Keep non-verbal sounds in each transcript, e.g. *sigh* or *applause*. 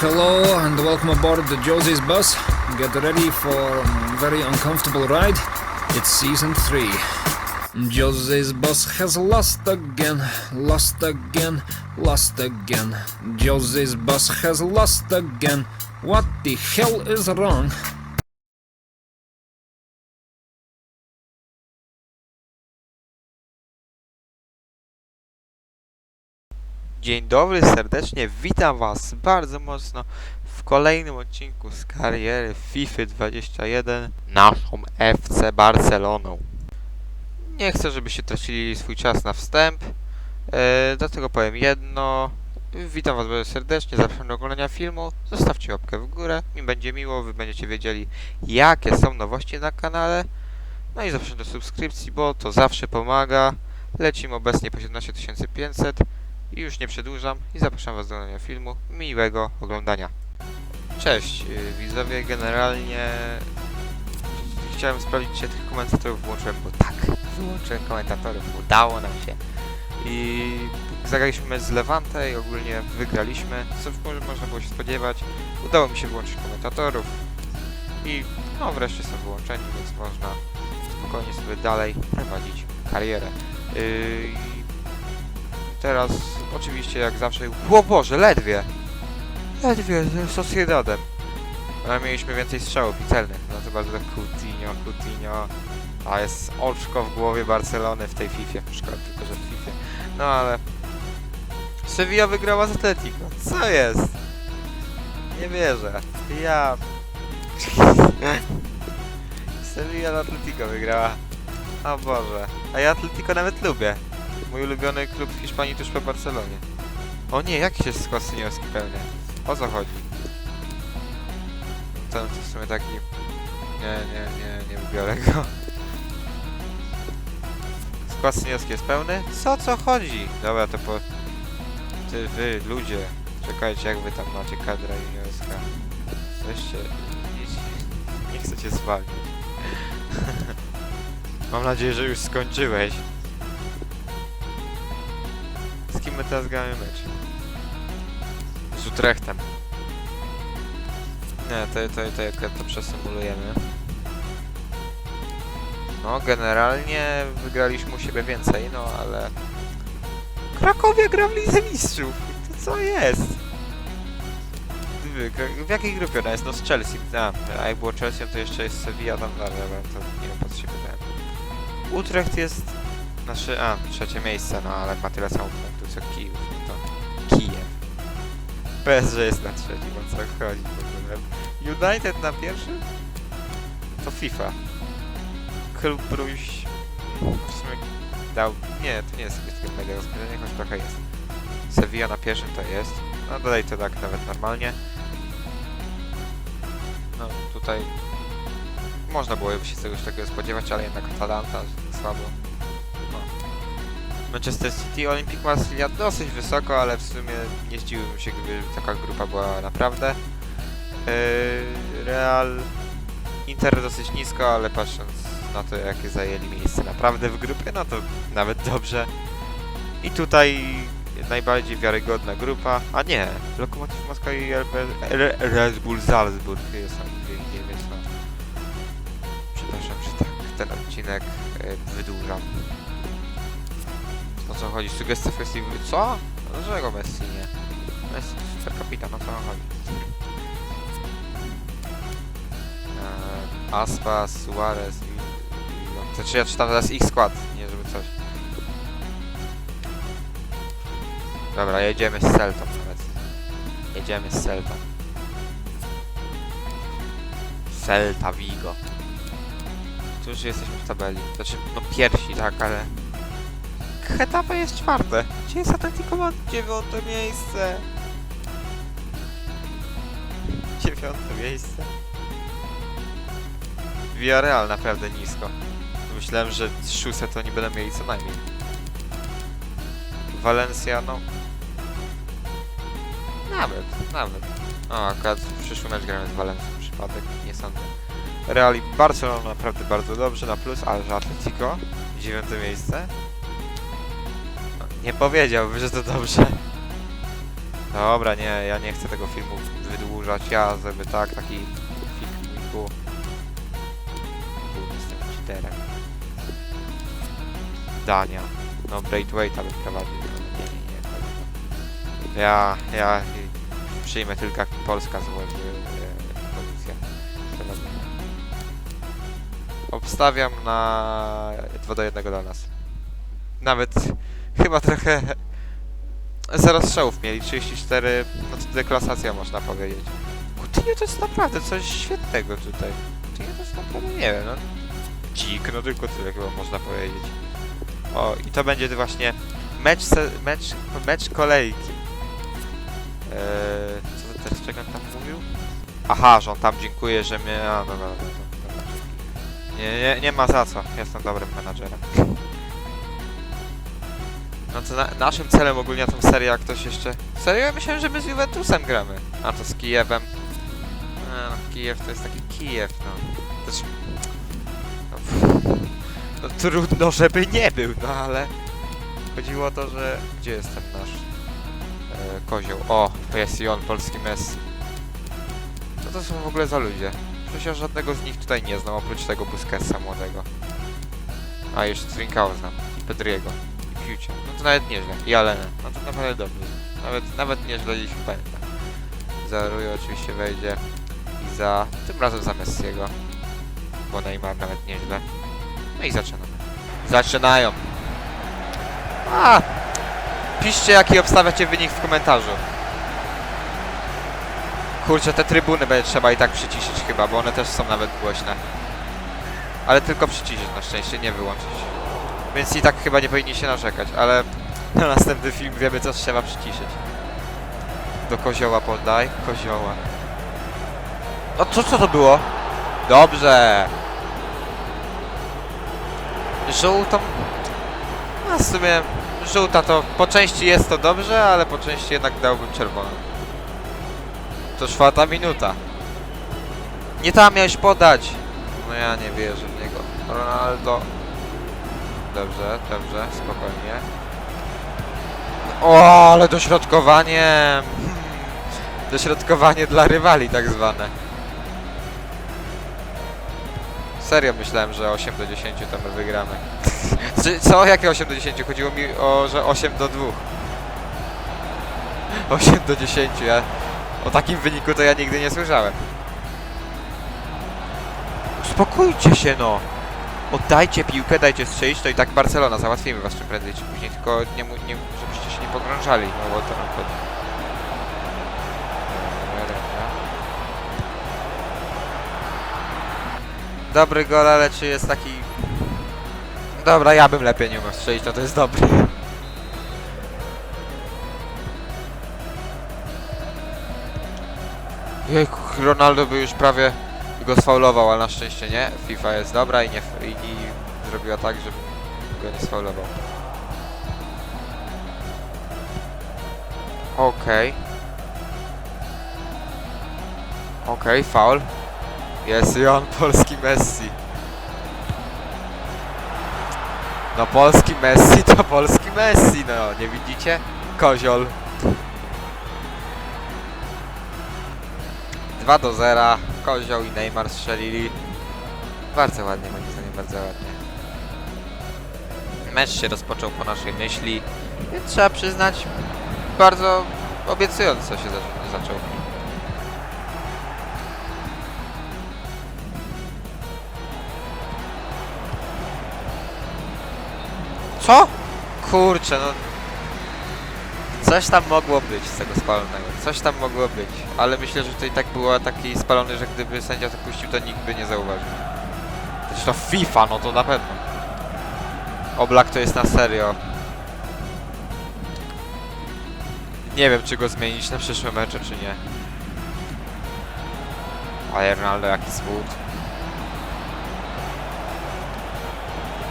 hello and welcome aboard the Josie's bus. Get ready for a very uncomfortable ride. It's season 3. Josie's bus has lost again, lost again, lost again. Josie's bus has lost again. What the hell is wrong? Dzień dobry, serdecznie witam Was bardzo mocno w kolejnym odcinku z kariery FIFA 21 naszą FC Barceloną. Nie chcę, żebyście tracili swój czas na wstęp, e, dlatego powiem jedno. Witam Was bardzo serdecznie, zapraszam do oglądania filmu, zostawcie łapkę w górę, mi będzie miło, Wy będziecie wiedzieli jakie są nowości na kanale. No i zapraszam do subskrypcji, bo to zawsze pomaga. Lecimy obecnie po 17500. I już nie przedłużam i zapraszam Was do oglądania filmu. Miłego oglądania. Cześć yy, widzowie, generalnie chciałem sprawdzić, czy tych komentatorów włączyłem, bo tak, wyłączyłem komentatorów, udało nam się. I zagraliśmy z Levante i ogólnie wygraliśmy, co może można było się spodziewać. Udało mi się wyłączyć komentatorów i no wreszcie są wyłączeni, więc można spokojnie sobie dalej prowadzić karierę. Yy, Teraz oczywiście jak zawsze... O Boże, ledwie! Ledwie z Sociedadem. Ale mieliśmy więcej strzałów i celnych. No to bardzo Coutinho, Coutinho. A jest oczko w głowie Barcelony w tej Fifie. Szkoda tylko, że w Fifie. No ale... Sevilla wygrała z Atletico. Co jest? Nie wierzę. Ja... *laughs* Sevilla Atletico wygrała. O Boże. A ja Atletico nawet lubię. Mój ulubiony klub w Hiszpanii tuż po Barcelonie. O nie, jaki się skład seniorski pełny? O co chodzi? Ten to w sumie taki... Nie, nie, nie, nie wybiorę go. Skład jest pełny? Co, co chodzi? Dobra, to po... Ty, wy, ludzie. Czekajcie, jak wy tam macie kadra juniorska. Weźcie... Nie chcę cię zwalniać. *laughs* Mam nadzieję, że już skończyłeś. My teraz gramy mecz? Z Utrechtem. Nie, to, to, to, jak to przesymulujemy. No, generalnie wygraliśmy u siebie więcej, no ale... Krakowie gra w Lidze Mistrzów! To co jest? W jakiej grupie ona jest? No z Chelsea. A, a jak było Chelsea, to jeszcze jest Sevilla tam dalej, ale to nie wiem po co się pytałem. Utrecht jest znaczy, a, trzecie miejsce, no ale ma tyle samo punktów co Kijów, no to Kijew. Że jest na trzecim, o co chodzi w ogóle. United na pierwszym? To FIFA. Klub Bruś... W sumie dał... Nie, to nie jest jakieś takie mega rozpoczęcie, choć trochę jest. Sevilla na pierwszym to jest. No dodaj to tak nawet normalnie. No tutaj... Można było się czegoś takiego spodziewać, ale jednak Atalanta słabo. Manchester City, Olympic Marsylia dosyć wysoko, ale w sumie nie zdziwiłbym się, gdyby taka grupa była naprawdę. Yy, Real, Inter dosyć nisko, ale patrząc na to, jakie zajęli miejsce naprawdę w grupie, no to nawet dobrze. I tutaj najbardziej wiarygodna grupa, a nie, Lokomotiv Moskwa i Red Bull Salzburg są gdzie więc no. Przepraszam, że tak ten odcinek yy, wydłużam. O co chodzi? Sugestia kwestii... Co? Dlaczego Messi nie? Messi, super kapitan, o co chodzi? Eee, Aspas, Suarez i... i no. Znaczy ja czytam teraz ich skład, nie żeby coś. Dobra, jedziemy z Celtą nawet. Jedziemy z Celtą. Celta Vigo. Tu już jesteśmy w tabeli. Znaczy, no pierwsi, tak, ale... Getafe jest czwarte. Gdzie jest Atletico Madryt? Dziewiąte miejsce. Dziewiąte miejsce. Villarreal naprawdę nisko. Myślałem, że szóste to nie będą mieli co najmniej. Valencia, no... Nawet, nawet. O, akurat w przyszły mecz gramy z Valencją. Przypadek, nie sądzę. Real i Barcelona naprawdę bardzo dobrze na plus, ale że Atletico dziewiąte miejsce. Nie powiedziałby, że to dobrze. Dobra, nie, ja nie chcę tego filmu wydłużać. Ja żeby tak, taki filmiku. Jestem cheaterem. Dania. No, Braithwaite'a bym prowadził. Nie, nie, nie. Ja, ja przyjmę tylko Polska złoży e, pozycję. Obstawiam na 2 do 1 dla nas. Nawet chyba trochę Zero strzałów mieli, 34, no to deklasacja można powiedzieć. Coutinho to jest naprawdę coś świetnego tutaj. Coutinho to jest naprawdę, nie wiem, no... Dzik, no tylko tyle chyba można powiedzieć. O, i to będzie właśnie mecz, mecz, mecz kolejki. Eee, co teraz, on tam mówił? Aha, że on tam dziękuję, że mnie... A, no, no, no. Nie, nie, nie ma za co, jestem dobrym menadżerem. No to na, naszym celem ogólnie na tą serię, jak ktoś jeszcze... Serio? Ja myślałem, że my z Juventusem gramy. A to z Kijewem. A, no, Kijew to jest taki Kijew, no. Też... No, no trudno, żeby nie był, no ale... Chodziło o to, że... Gdzie jest ten nasz... E, kozioł? O, jest i on, polski Messi. Co to są w ogóle za ludzie? Przecież żadnego z nich tutaj nie znam, oprócz tego Busquetsa młodego. A, jeszcze Trincao znam. Pedriego. Piucia. No to nawet nieźle. I Alena. No to naprawdę dobrze. Nawet, nawet nieźle ich pamiętam. Za Rui oczywiście wejdzie. I za... Tym razem za Messiego. Bo Neymar nawet nieźle. No i zaczynamy. Zaczynają. A! Piszcie jaki obstawiacie wynik w komentarzu. Kurczę, te trybuny będzie trzeba i tak przyciszyć chyba, bo one też są nawet głośne. Ale tylko przyciszyć na szczęście, nie wyłączyć. Więc i tak chyba nie powinni się narzekać, ale na następny film wiemy co trzeba przyciszyć. Do kozioła podaj, kozioła. No co, co to było? Dobrze. Żółtą... No w sumie żółta to po części jest to dobrze, ale po części jednak dałbym czerwoną. To czwarta minuta. Nie tam miałeś podać. No ja nie wierzę w niego. Ronaldo. Dobrze, dobrze, spokojnie. O, ale dośrodkowanie. Hmm. Dośrodkowanie dla rywali tak zwane. Serio myślałem, że 8 do 10 to my wygramy. *laughs* Czy- Co? Jakie 8 do 10? Chodziło mi o, że 8 do 2. 8 *laughs* do 10, ja... O takim wyniku to ja nigdy nie słyszałem. Uspokójcie się no! Oddajcie piłkę, dajcie strzelić, to i tak Barcelona, załatwimy was czym prędzej czy później, tylko nie, nie, żebyście się nie pogrążali, no bo to nam chodzi. Dobry gol, ale czy jest taki... Dobra, ja bym lepiej nie umiał strzelić, no to jest dobry. Jejku, Ronaldo by już prawie go sfaulował, ale na szczęście nie. FIFA jest dobra i nie i zrobiła tak, żeby go nie sfaulował. Okej. Okej, faul. Jest on, polski Messi. No polski Messi to polski Messi, no nie widzicie? Koziol. 2 do 0. Kozioł i Neymar strzelili. Bardzo ładnie, zdaniem, bardzo ładnie. Mecz się rozpoczął po naszej myśli, więc trzeba przyznać, bardzo obiecująco się zaczą- zaczął. Co? Kurczę, no Coś tam mogło być z tego spalonego. Coś tam mogło być. Ale myślę, że i tak było taki spalony, że gdyby sędzia to puścił, to nikt by nie zauważył. Przecież to FIFA, no to na pewno. Oblak to jest na serio. Nie wiem, czy go zmienić na przyszłe mecze, czy nie. Ale Ronaldo jaki zwód.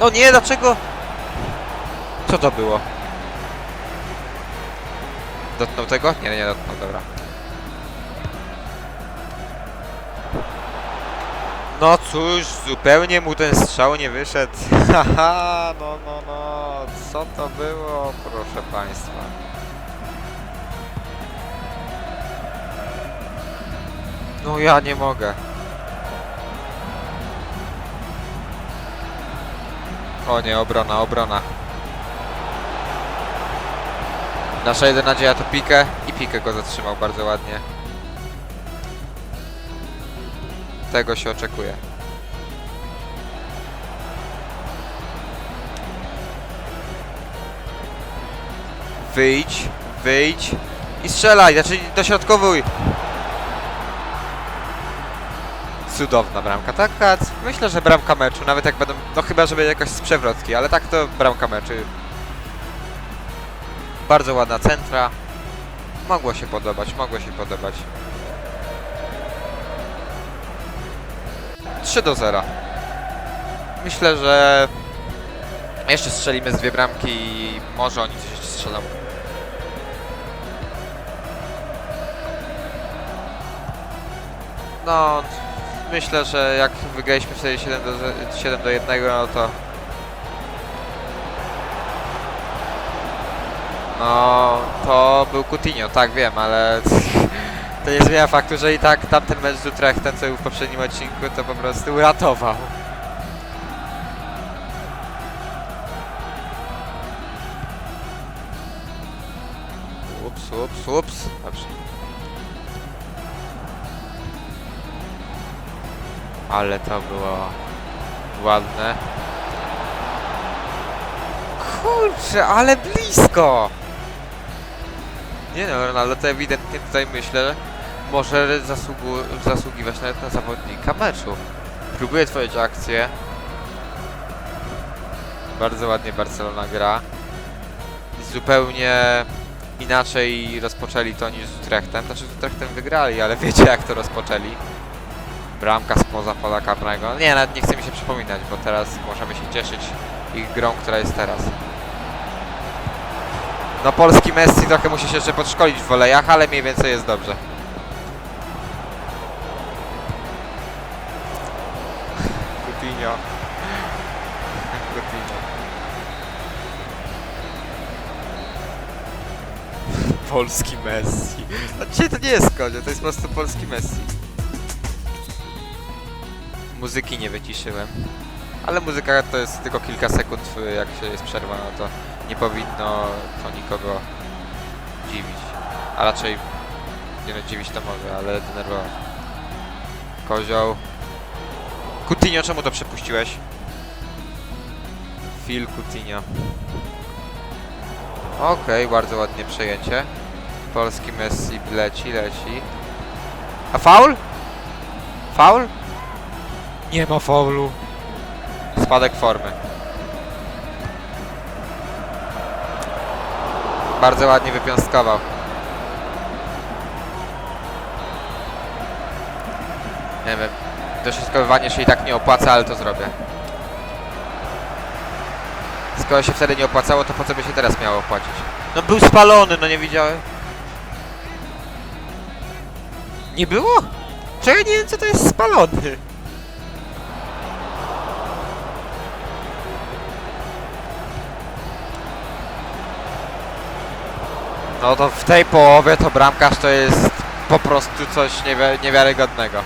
No nie, dlaczego? Co to było? Dotknął tego? Nie, nie dotknął, dobra. No cóż, zupełnie mu ten strzał nie wyszedł. *laughs* Haha, no, no, no, co to było, proszę Państwa. No ja nie mogę. O nie, obrona, obrona. Nasza jedyna nadzieja to pikę i pikę go zatrzymał bardzo ładnie. Tego się oczekuje. Wyjdź, wyjdź i strzelaj, znaczy dośrodkowuj. Cudowna bramka, taka, myślę, że bramka meczu, nawet jak będą, no chyba, że będzie jakoś z przewrotki, ale tak to bramka meczu. Bardzo ładna centra. Mogło się podobać, mogło się podobać. 3 do 0. Myślę, że jeszcze strzelimy z dwie bramki i może oni coś jeszcze strzelą. No, myślę, że jak wygraliśmy wtedy 7 do, ze- 7 do 1, no to... No, to był Coutinho, tak wiem, ale to nie zmienia faktu, że i tak tamten mecz z Utrechtem, co był w poprzednim odcinku, to po prostu uratował. Ups, ups, ups. Dobrze. Ale to było ładne. Kurczę, ale blisko! Nie no, Ronaldo to ewidentnie tutaj myślę, może zasługu, zasługiwać nawet na zawodnika meczu. Próbuje tworzyć akcję. Bardzo ładnie Barcelona gra. Zupełnie inaczej rozpoczęli to niż z Utrechtem. Znaczy z Utrechtem wygrali, ale wiecie jak to rozpoczęli. Bramka spoza pola karnego. Nie, nawet nie chce mi się przypominać, bo teraz możemy się cieszyć ich grą, która jest teraz. No polski Messi trochę musi się jeszcze podszkolić w wolejach, ale mniej więcej jest dobrze. Polski Messi. No dzisiaj to nie jest kodzie, to jest po prostu polski Messi. Muzyki nie wyciszyłem. Ale muzyka to jest tylko kilka sekund, jak się jest przerwa, no to nie powinno to nikogo dziwić. A raczej, nie no dziwić to może, ale denerwować. Kozioł. Coutinho, czemu to przepuściłeś? Phil Coutinho. Okej, bardzo ładnie przejęcie. Polski Messi leci, leci. A faul? Faul? Nie ma faulu. Spadek formy. Bardzo ładnie wypiąstkował. Nie wiem. Dośrodkowywanie się i tak nie opłaca, ale to zrobię. Skoro się wtedy nie opłacało, to po co by się teraz miało opłacić? No był spalony, no nie widziałem. Nie było? Czego nie wiem co to jest spalony? No to w tej połowie to bramkarz to jest po prostu coś niewi niewiarygodnego.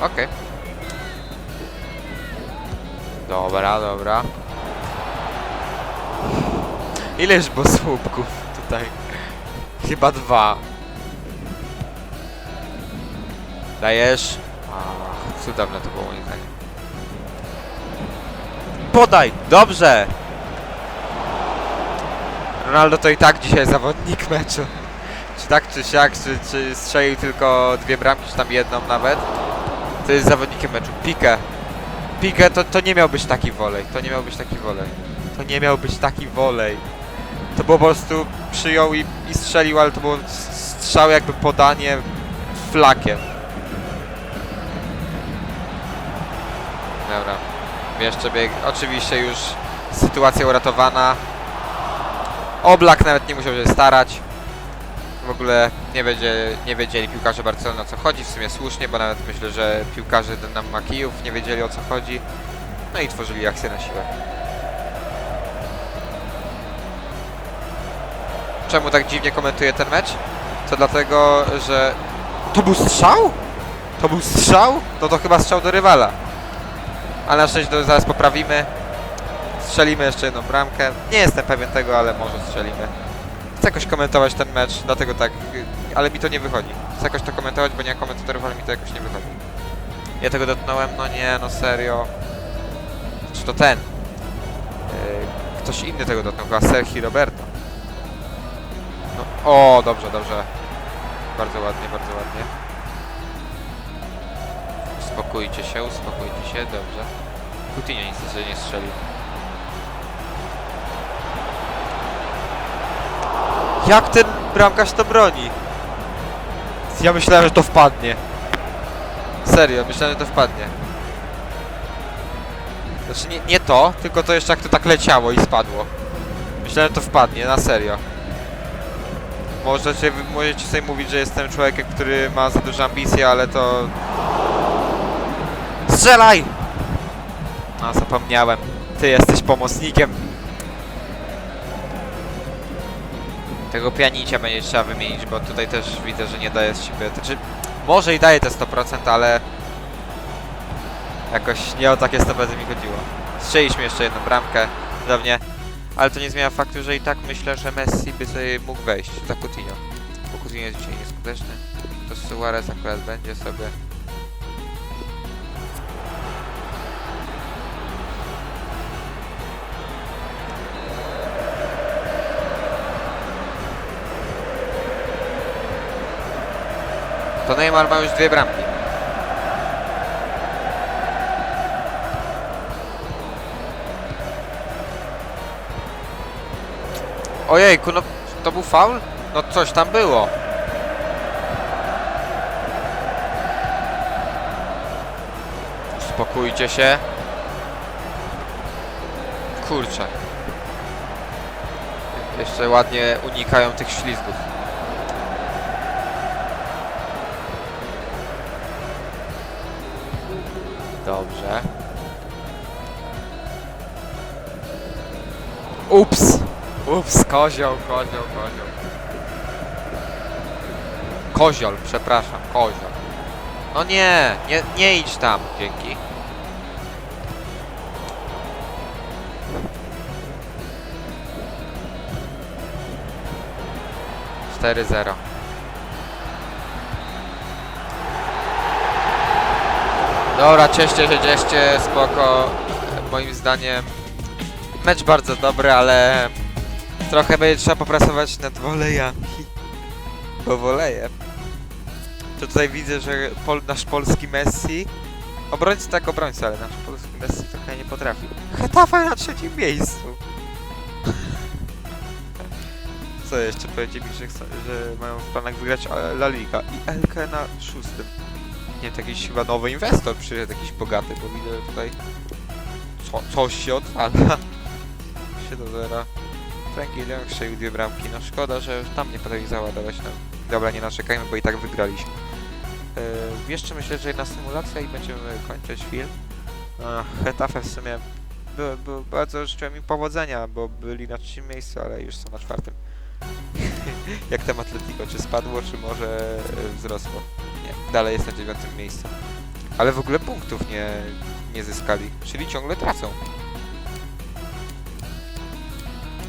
Okej. Dobra, dobra. Ileż było słupków tutaj? Chyba dwa. Dajesz? Cudowne to było zdaniem. Podaj! Dobrze! Ronaldo to i tak dzisiaj zawodnik meczu. Czy tak, czy siak, czy, czy strzelił tylko dwie bramki, czy tam jedną nawet. To jest zawodnikiem meczu. Pique. Pique to, to nie miał być taki wolej. To nie miał być taki wolej. To nie miał być taki wolej. To było po prostu przyjął i, i strzelił, ale to było strzał jakby podanie flakiem. Dobra. Jeszcze bieg. Oczywiście już sytuacja uratowana. Oblak nawet nie musiał się starać. W ogóle nie, wiedzie, nie wiedzieli piłkarze Barcelony o co chodzi, w sumie słusznie, bo nawet myślę, że piłkarze Dynamo Kijów nie wiedzieli o co chodzi. No i tworzyli akcję na siłę. Czemu tak dziwnie komentuję ten mecz? To dlatego, że... To był strzał? To był strzał? No to chyba strzał do rywala. Ale na szczęście to zaraz poprawimy. Strzelimy jeszcze jedną bramkę. Nie jestem pewien tego, ale może strzelimy. Chcę jakoś komentować ten mecz, dlatego tak, ale mi to nie wychodzi. Chcę jakoś to komentować, bo nie mam komentatorów, ale mi to jakoś nie wychodzi. Ja tego dotknąłem, no nie, no serio. Czy to ten? Yy, ktoś inny tego dotknął, chyba Sergi Roberto. O, dobrze, dobrze. Bardzo ładnie, bardzo ładnie. Uspokójcie się, uspokójcie się, dobrze. Coutinho nic sobie nie strzelił. Jak ten bramkarz to broni? Ja myślałem, że to wpadnie. Serio, myślałem, że to wpadnie. Znaczy nie, nie to, tylko to jeszcze jak to tak leciało i spadło. Myślałem, że to wpadnie, na serio. Możecie, możecie sobie mówić, że jestem człowiekiem, który ma za duże ambicje, ale to... Strzelaj! No, zapomniałem. Ty jesteś pomocnikiem. Tego pianicia będzie trzeba wymienić, bo tutaj też widzę, że nie daje z siebie. Znaczy, może i daje te 100%, ale jakoś nie o takie 100% mi chodziło. Strzeliśmy jeszcze jedną bramkę, cudownie, ale to nie zmienia faktu, że i tak myślę, że Messi by sobie mógł wejść za Coutinho. Bo Coutinho jest dzisiaj nieskuteczny. To Suarez akurat będzie sobie. To Neymar ma już dwie bramki. Ojejku, no to był faul? No coś tam było. Uspokójcie się. Kurczę. Jeszcze ładnie unikają tych ślizgów. Dobrze. Ups! Kozioł, kozioł, kozioł. Koziol, przepraszam, koziol. No nie, nie, nie idź tam, dzięki. Cztery zero. Dobra, cieszcie się, cieszcie, spoko. Moim zdaniem mecz bardzo dobry, ale trochę będzie trzeba popracować nad wolejami. Bo woleje. To tutaj widzę, że pol, nasz polski Messi Obrońca tak obrońca, ale nasz polski Messi trochę nie potrafi. Hetafe na trzecim miejscu. Co jeszcze? Powiedzieli mi, że, chcą, że mają w planach wygrać e, La Liga i LK na szóstym. Nie wiem, to jakiś chyba nowy inwestor przyszedł, jakiś bogaty, bo widzę tutaj co, coś się odwala. 3 *laughs* do 0. Young strzelił dwie bramki. No szkoda, że tam nie potrafi załadować. No. Dobra, nie naczekajmy, bo i tak wygraliśmy. Yy, jeszcze myślę, że jedna symulacja i będziemy kończyć film. Hetafe w sumie by, by, bardzo życzyłem im powodzenia, bo byli na trzecim miejscu, ale już są na czwartym. *laughs* Jak tam Atletico, czy spadło, czy może yy, wzrosło? Nie, dalej jest na dziewiątym miejscu. Ale w ogóle punktów nie, nie zyskali, czyli ciągle tracą.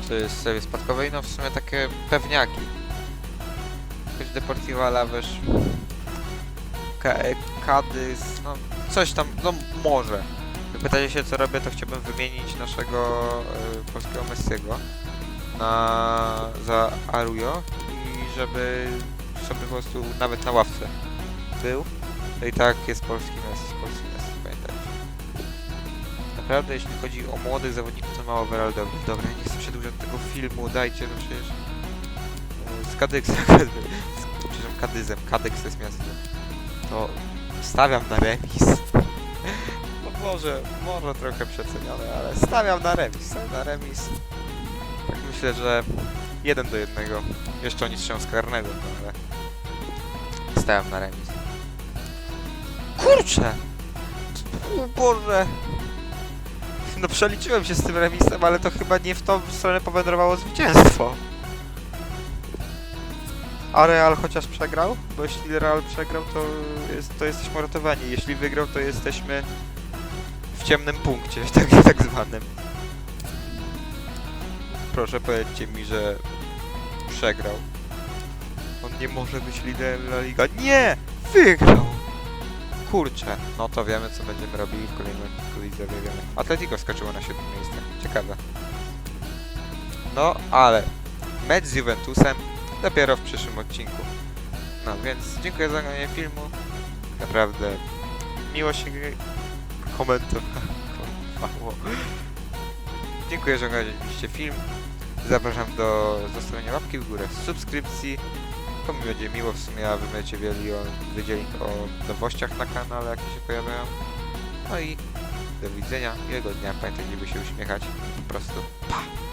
Jest serii spadkowej, no w sumie takie pewniaki. Choć Deportivo Alaves, Ka Kadys, no coś tam, no może. Pytacie się co robię, to chciałbym wymienić naszego y, polskiego Messiego na za Arujo i żeby sobie po prostu nawet na ławce był. To i tak jest polski Messi, polski Messi, pamiętajcie. Naprawdę, jeśli chodzi o młodych zawodników, to mało Weraldowych. Dobra, przedłużać tego filmu, dajcie, no przecież... Z Kadyksem, *laughs* przepraszam, Kadyzem, Kadyks to jest miasto. To stawiam na remis. *laughs* No może, może trochę przecenione, ale stawiam na remis, stawiam na remis. Tak myślę, że jeden do jednego. Jeszcze oni strzelają z karnego, no ale... Stawiam na remis. Kurczę! O Boże! *laughs* No przeliczyłem się z tym remisem, ale to chyba nie w tą stronę powędrowało zwycięstwo. A Real chociaż przegrał? Bo jeśli Real przegrał, to, jest, to jesteśmy uratowani. Jeśli wygrał, to jesteśmy w ciemnym punkcie, *laughs* tak, tak zwanym. Proszę powiedzcie mi, że przegrał. On nie może być liderem La Liga. Nie! Wygrał! Kurczę. No to wiemy, co będziemy robili w kolejnym odcinku wiemy. Atletico skoczyło na siódme miejsce. Ciekawe. No, ale mecz z Juventusem dopiero w przyszłym odcinku. No, więc dziękuję za oglądanie filmu. Naprawdę miło się komentowało. *laughs* Dziękuję, że oglądaliście film. Zapraszam do zostawienia łapki w górę, subskrypcji. To mi będzie miło w sumie, a wy będziecie wiedzieli o, wiedzieli o nowościach na kanale, jakie się pojawiają. No i do widzenia, miłego dnia, pamiętajcie, żeby się uśmiechać. Po prostu pa!